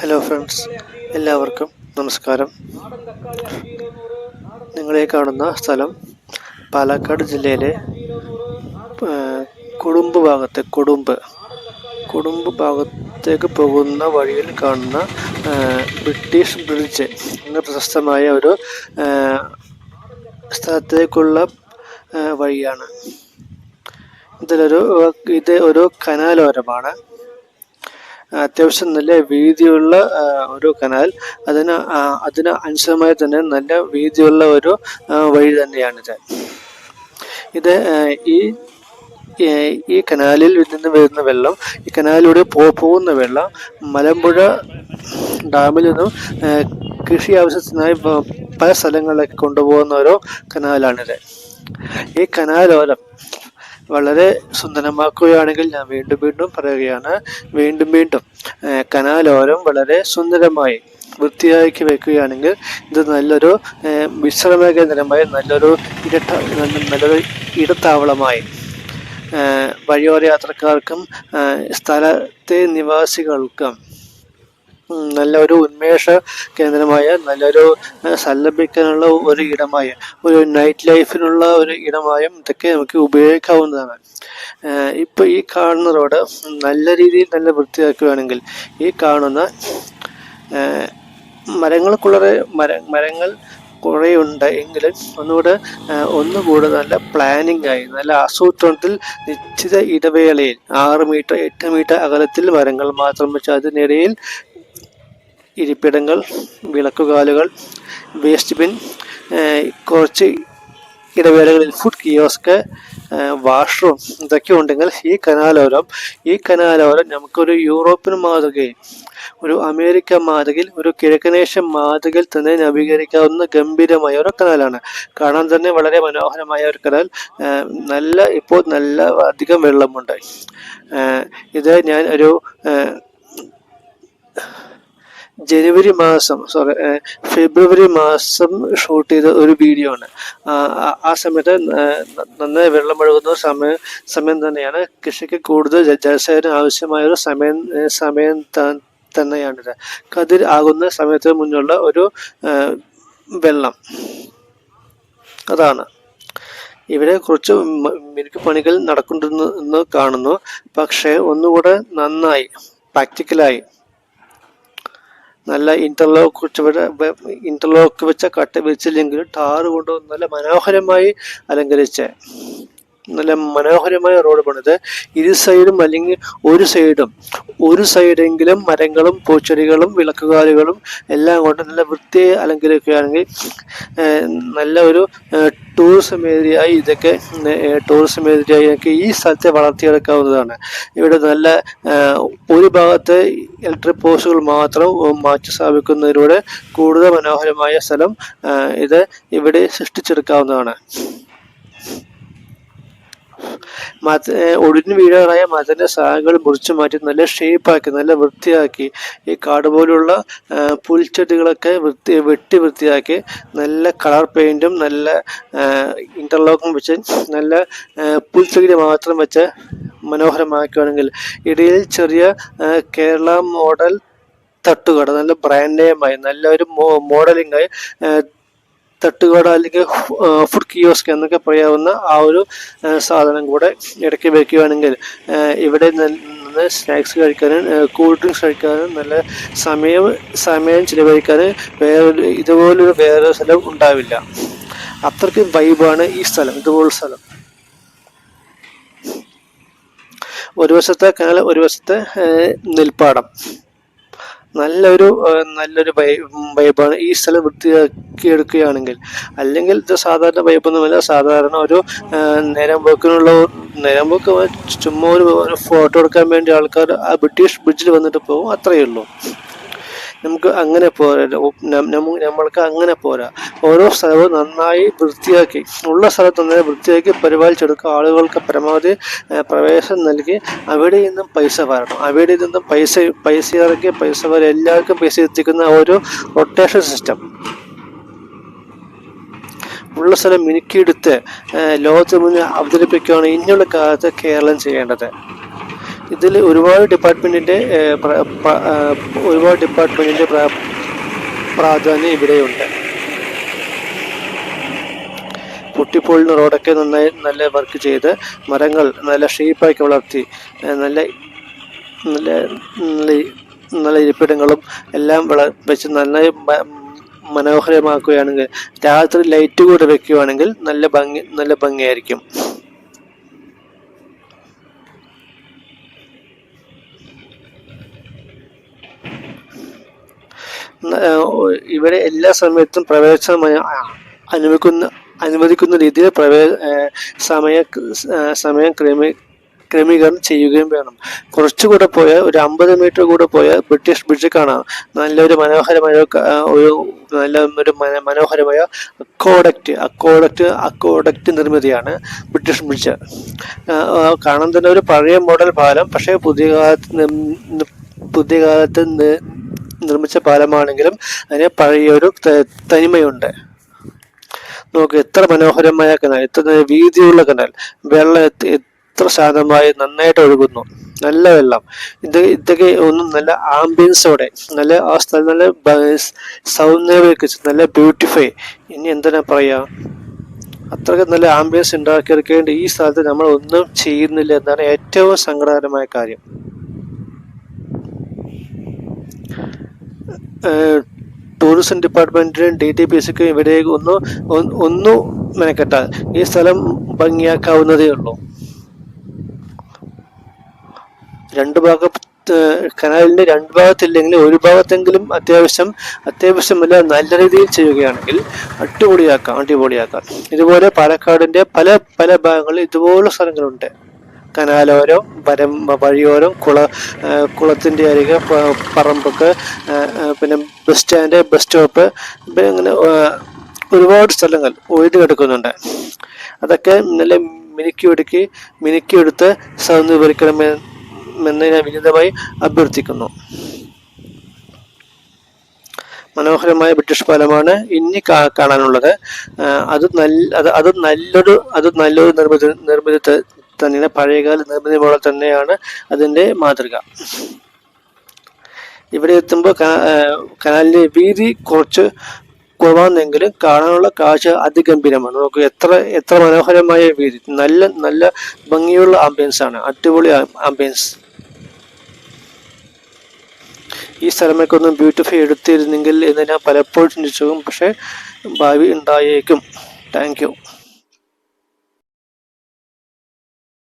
Hello friends എല്ലാവർക്കും നമസ്കാരം. നിങ്ങളെ കാണുന്ന സ്ഥലം പാലക്കാട് ജില്ലയിലെ കുടുംബ ഭാഗത്ത് കുടുംബ്. കുടുംബ് ഭാഗത്തേക്ക് പോകുന്ന വഴിയിൽ കാണുന്ന ബ്രിട്ടീഷ് ബ്രിഡ്ജ് എന്ന പ്രശസ്തമായ ഒരു സ്ഥലത്തേക്കുള്ള വഴിയാണ്. ഇതിലൊരു ഇത് ഒരു കനാലോരമാണ്. അത്യാവശ്യം നല്ല വീതിയുള്ള ഒരു കനാൽ. അതിന് അതിന് അനുസൃതമായി തന്നെ നല്ല വീതിയുള്ള ഒരു വഴി തന്നെയാണിത്. ഇത് ഈ ഈ കനാലിൽ നിന്ന് വരുന്ന വെള്ളം ഈ കനാലിലൂടെ പോകുന്ന വെള്ളം മലമ്പുഴ ഡാമിൽ നിന്നും കൃഷി ആവശ്യത്തിനായി പല സ്ഥലങ്ങളിലേക്ക് കൊണ്ടുപോകുന്ന ഒരു കനാലാണിത്. ഈ കനാലോരം വളരെ സുന്ദരമാക്കുകയാണെങ്കിൽ ഞാൻ വീണ്ടും വീണ്ടും പറയുകയാണ് വീണ്ടും വീണ്ടും കനാലോരം വളരെ സുന്ദരമായി വൃത്തിയാക്കി വെക്കുകയാണെങ്കിൽ ഇത് നല്ലൊരു വിശ്രമ കേന്ദ്രമായി നല്ലൊരു ഇരട്ട നല്ല- നല്ലൊരു ഇടത്താവളമായി. വഴിയോര യാത്രക്കാർക്കും സ്ഥലത്തെ നിവാസികൾക്കും നല്ല ഒരു ഉന്മേഷ കേന്ദ്രമായ നല്ലൊരു സല്ലപിക്കാനുള്ള ഒരു ഇടമായ ഒരു നൈറ്റ് ലൈഫിനുള്ള ഒരു ഇടമായും ഇതൊക്കെ നമുക്ക് ഉപയോഗിക്കാവുന്നതാണ്. ഇപ്പോൾ ഇപ്പൊ ഈ കാണുന്ന റോഡ് നല്ല രീതിയിൽ നല്ല വൃത്തിയാക്കുകയാണെങ്കിൽ ഈ കാണുന്ന മരങ്ങൾ മരങ്ങൾക്കുള്ളറെ മര മരങ്ങൾ കുറേ ഉണ്ട് എങ്കിലും ഒന്നുകൂടെ ഒന്നുകൂടെ നല്ല പ്ലാനിംഗ് ആയി നല്ല ആസൂത്രണത്തിൽ നിശ്ചിത ഇടവേളയിൽ ആറ് മീറ്റർ എട്ട് മീറ്റർ അകലത്തിൽ മരങ്ങൾ മാത്രം വെച്ച് അതിനിടയിൽ ഇരിപ്പിടങ്ങൾ വിളക്കുകാലുകൾ വേസ്റ്റ് ബിൻ കുറച്ച് ഇടവേളകളിൽ ഫുഡ് കിയോസ്ക് വാഷ്റൂം ഇതൊക്കെ ഉണ്ടെങ്കിൽ ഈ കനാലോരം ഈ കനാലോരം നമുക്കൊരു യൂറോപ്യൻ മാതൃകയിൽ ഒരു അമേരിക്ക മാതൃകയിൽ ഒരു കിഴക്കനേഷ്യൻ മാതൃകയിൽ തന്നെ നവീകരിക്കാവുന്ന ഗംഭീരമായ ഒരു കനാലാണ്. കാണാൻ തന്നെ വളരെ മനോഹരമായ ഒരു കനാൽ. നല്ല ഇപ്പോൾ നല്ല അധികം വെള്ളമുണ്ട്. ഇത് ഞാൻ ഒരു ജനുവരി മാസം സോറി ഫെബ്രുവരി മാസം ഷൂട്ട് ചെയ്ത ഒരു വീഡിയോ ആണ്. ആ, സമയത്ത് നന്നായി വെള്ളം ഒഴുകുന്ന സമയം സമയം തന്നെയാണ്. കൃഷിക്ക് കൂടുതൽ ജലസേചനം ആവശ്യമായ ഒരു സമയം സമയം തന്നെയാണിത് കതിർ ആകുന്ന സമയത്തിന് മുന്നുള്ള ഒരു വെള്ളം. അതാണ്. ഇവിടെ കുറച്ച് മിനുക്ക് പണികൾ നടക്കുന്നുണ്ടെന്ന് കാണുന്നു. പക്ഷേ ഒന്നുകൂടെ നന്നായി പ്രാക്ടിക്കലായി നല്ല ഇന്റർലോക്ക് ഇന്റർലോക്ക് വെച്ച കട്ട വെച്ചില്ലെങ്കിലും ടാറ് കൊണ്ട് നല്ല മനോഹരമായി അലങ്കരിച്ച്. നല്ല മനോഹരമായ റോഡ് പണിത് ഇരു സൈഡും അല്ലെങ്കിൽ ഒരു സൈഡും ഒരു സൈഡെങ്കിലും മരങ്ങളും പൂച്ചെടികളും വിളക്കുകാലുകളും എല്ലാം കൊണ്ട് നല്ല വൃത്തിയെ അലങ്കരിക്കുകയാണെങ്കിൽ നല്ല ഒരു ടൂറിസം ഏരിയയായി ഇതൊക്കെ ടൂറിസം ഏരിയയായി ഒക്കെ ഈ സ്ഥലത്തെ വളർത്തിയെടുക്കാവുന്നതാണ്. ഇവിടെ നല്ല ഒരു ഭാഗത്ത് ഇലക്ട്രിക് പോസ്റ്റുകൾ മാത്രം മാറ്റി സ്ഥാപിക്കുന്നതിലൂടെ കൂടുതൽ മനോഹരമായ സ്ഥലം ഇത് ഇവിടെ സൃഷ്ടിച്ചെടുക്കാവുന്നതാണ്. ഒടിഞ്ഞു വീഴാറായ മതന്റെ ശാഖകൾ മുറിച്ചു മാറ്റി നല്ല ഷേപ്പാക്കി നല്ല വൃത്തിയാക്കി ഈ കാട് പോലുള്ള പുൽച്ചെടികളൊക്കെ വൃത്തി വെട്ടി വൃത്തിയാക്കി നല്ല കളർ പെയിന്റും നല്ല ഇന്റർലോക്കും വെച്ച് നല്ല പുൽച്ചെടി മാത്രം വെച്ച് മനോഹരമാക്കുകയാണെങ്കിൽ ഇടയിൽ ചെറിയ കേരള മോഡൽ തട്ടുകട നല്ല ബ്രാൻഡ് നെയിമായി നല്ല ഒരു മോഡലിംഗ് ആയി ഏഹ് തട്ടുകട അല്ലെങ്കിൽ ഫുഡ് കിയോസ്ക് എന്നൊക്കെ പറയാവുന്ന ആ ഒരു സാധനം കൂടെ ഇടയ്ക്ക് വെക്കുകയാണെങ്കിൽ ആ, ഇവിടെ നിന്ന് സ്നാക്സ് കഴിക്കാനും കൂൾ ഡ്രിങ്ക്സ് കഴിക്കാനും നല്ല സമയം സമയം ചിലവഴിക്കാനും വേറൊരു ഇതുപോലൊരു വേറൊരു സ്ഥലം ഉണ്ടാവില്ല. അത്രയ്ക്ക് വൈബാണ് ഈ സ്ഥലം ഇതുപോലുള്ള സ്ഥലം. ഒരു വശത്തെ കനാൽ ഒരു വശത്തെ നെൽപ്പാടം. നല്ലൊരു നല്ലൊരു വൈബാണ് ഈ സ്ഥലം വൃത്തിയാക്കി എടുക്കുകയാണെങ്കിൽ അല്ലെങ്കിൽ ഇത് സാധാരണ വൈബൊന്നുമല്ല. സാധാരണ ഒരു നേരം പോക്കിനുള്ള നേരം പോക്ക് ചുമ്മാ ഒരു ഫോട്ടോ എടുക്കാൻ വേണ്ടി ആൾക്കാർ ആ ബ്രിട്ടീഷ് ബ്രിഡ്ജിൽ വന്നിട്ട് പോകും. അത്രയേ ഉള്ളൂ. നമുക്ക് അങ്ങനെ പോരാ. നമ്മൾക്ക് അങ്ങനെ പോരാ. ഓരോ സ്ഥലവും നന്നായി വൃത്തിയാക്കി. ഉള്ള സ്ഥലത്ത് നന്നായി വൃത്തിയാക്കി പരിപാലിച്ചെടുക്കുക ആളുകൾക്ക് പരമാവധി പ്രവേശനം നൽകി അവിടെ നിന്നും പൈസ വരണം. അവിടെ നിന്നും പൈസ പൈസ ഇറക്കി പൈസ വരെ എല്ലാവർക്കും പൈസ എത്തിക്കുന്ന ഒരു റൊട്ടേഷൻ സിസ്റ്റം ഉള്ള സ്ഥലം മിനുക്കിയെടുത്ത് ലോകത്തിന് മുന്നിൽ അവതരിപ്പിക്കുകയാണ് ഇനിയുള്ള കാലത്ത് കേരളം ചെയ്യേണ്ടത്. ഇതിൽ ഒരുപാട് ഡിപ്പാർട്ട്മെന്റിന്റെ ഒരുപാട് ഡിപ്പാർട്ട്മെന്റിന്റെ പ്രാധാന്യം ഇവിടെയുണ്ട്. പൊട്ടിപ്പൊളിന് റോഡൊക്കെ നന്നായി നല്ല വർക്ക് ചെയ്ത് മരങ്ങൾ നല്ല ഷേപ്പാക്കി വളർത്തി നല്ല നല്ല നല്ല നല്ല ഇരിപ്പിടങ്ങളും എല്ലാം വള വെച്ച് നന്നായി മനോഹരമാക്കുകയാണെങ്കിൽ രാത്രി ലൈറ്റ് കൂടെ വെക്കുകയാണെങ്കിൽ നല്ല ഭംഗി നല്ല ഭംഗിയായിരിക്കും. ഇവിടെ എല്ലാ സമയത്തും പ്രവേശനം അനുവദിക്കുന്ന അനുവദിക്കുന്ന രീതിയിൽ പ്രവേ സമയ സമയം ക്രമീ ക്രമീകരണം ചെയ്യുകയും വേണം. കുറച്ചുകൂടെ പോയാൽ ഒരു അമ്പത് മീറ്റർ കൂടെ പോയാൽ ബ്രിട്ടീഷ് ബ്രിഡ്ജ് കാണാം നല്ലൊരു മനോഹരമായ ഒരു നല്ല ഒരു മന- മനോഹരമായ അക്കോഡക്റ്റ് അക്കോഡക്റ്റ് അക്കോഡക്റ്റ് നിർമ്മിതിയാണ് ബ്രിട്ടീഷ് ബ്രിഡ്ജ് കാണാൻ തന്നെ ഒരു പഴയ മോഡൽ പാലം പക്ഷേ പുതിയ കാലത്ത് പുതിയ കാലത്ത് നിർമ്മിച്ച പാലമാണെങ്കിലും അതിന് പഴയൊരു തനിമയുണ്ട്. നോക്ക് എത്ര മനോഹരമായ കനാൽ എത്ര വീതിയുള്ള കനാൽ. വെള്ളം എത്ര- ശാന്തമായി നന്നായിട്ട് ഒഴുകുന്നു. നല്ല വെള്ളം. ഇത് ഇതൊക്കെ ഒന്നും നല്ല ആംബിയൻസോടെ നല്ല ആ സ്ഥലം നല്ല സൗന്ദര്യവൽക്കരിച്ച് നല്ല ബ്യൂട്ടിഫൈ. ഇനി എന്തിനാ പറയാ? അത്രയ്ക്ക് നല്ല ആംബിയൻസ് ഉണ്ടാക്കിയെടുക്കേണ്ട ഈ സ്ഥലത്ത് നമ്മൾ ഒന്നും ചെയ്യുന്നില്ല എന്നാണ് ഏറ്റവും സങ്കടകരമായ കാര്യം. ടൂറിസം ഡിപ്പാർട്ട്മെന്റിനും ഡി ടി പി സിക്കും ഇവിടെ ഒന്ന് ഒന്ന് മെനക്കെട്ടാൽ ഈ സ്ഥലം ഭംഗിയാക്കാവുന്നതേ ഉള്ളൂ. രണ്ട് ഭാഗം കനാലിന്റെ രണ്ട് ഭാഗത്തില്ലെങ്കിൽ ഒരു ഭാഗത്തെങ്കിലും അത്യാവശ്യം അത്യാവശ്യമല്ല നല്ല രീതിയിൽ ചെയ്യുകയാണെങ്കിൽ അടിപൊളിയാക്കാം അടിപൊളിയാക്കാം. ഇതുപോലെ പാലക്കാടിന്റെ പല പല ഭാഗങ്ങളിൽ ഇതുപോലുള്ള സ്ഥലങ്ങളുണ്ട്. കനാലോരം വരം വഴിയോരം കുള കുളത്തിന്റെ അരികെ പറമ്പൊക്കെ പിന്നെ ബസ് സ്റ്റാൻഡ് ബസ് സ്റ്റോപ്പ് അങ്ങനെ ഒരുപാട് സ്ഥലങ്ങൾ ഒഴിഞ്ഞു കിടക്കുന്നുണ്ട് അതൊക്കെ നല്ല മിനുക്കി ഒടുക്കി മിനുക്കി എടുത്ത് സൗന്ദര്യവൽക്കണമെന്ന് ഞാൻ വിനീതമായി അഭ്യർത്ഥിക്കുന്നു. മനോഹരമായ ബ്രിട്ടീഷ് പാലമാണ് ഇനി കാണാനുള്ളത്. അത് നല്ല അത് നല്ലൊരു അത് നല്ലൊരു നിർമ്മിതി നിർമ്മിതി ത- തന്നെയാണ് പഴയകാല നിർമ്മിതി പോലെ തന്നെയാണ് അതിന്റെ മാതൃക. ഇവിടെ എത്തുമ്പോൾ കനാലിന്റെ വീതി കുറച്ച് കുറവാണെങ്കിലും കാണാനുള്ള കാഴ്ച അതിഗംഭീരമാണ്. നമുക്ക് എത്ര എത്ര മനോഹരമായ വീതി. നല്ല നല്ല ഭംഗിയുള്ള ആംബിയൻസ് ആണ്. അടിപൊളി ആംബിയൻസ് ഈ സ്ഥലമൊക്കെ ഒന്ന് ബ്യൂട്ടിഫൈ എടുത്തിരുന്നെങ്കിൽ എന്ന് ഞാൻ പലപ്പോഴും ചിന്തിച്ചു പക്ഷേ ഭാവി ഉണ്ടായേക്കും. താങ്ക്